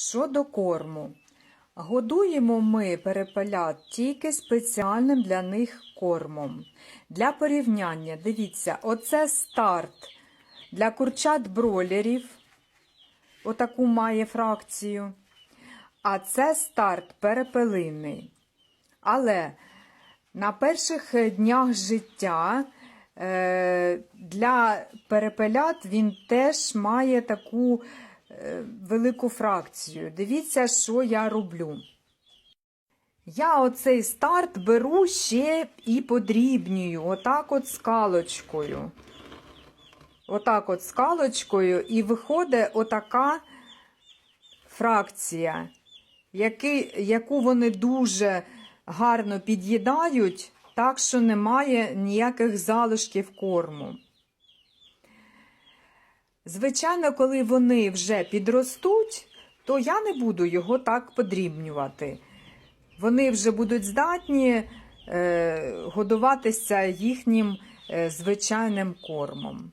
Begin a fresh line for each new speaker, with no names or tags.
Щодо корму. Годуємо ми перепелят тільки спеціальним для них кормом. Для порівняння, дивіться, оце старт для курчат бройлерів. Отаку має фракцію. А це старт перепелиний. Але на перших днях життя е, для перепелят він теж має таку велику фракцію. Дивіться, що я роблю. Я оцей старт беру ще і подрібнюю, отак от скалочкою. Отак от скалочкою, і виходить отака фракція, який, яку вони дуже гарно під'їдають, так що немає ніяких залишків корму. Звичайно, коли вони вже підростуть, то я не буду його так подрібнювати. Вони вже будуть здатні е, годуватися їхнім е, звичайним кормом.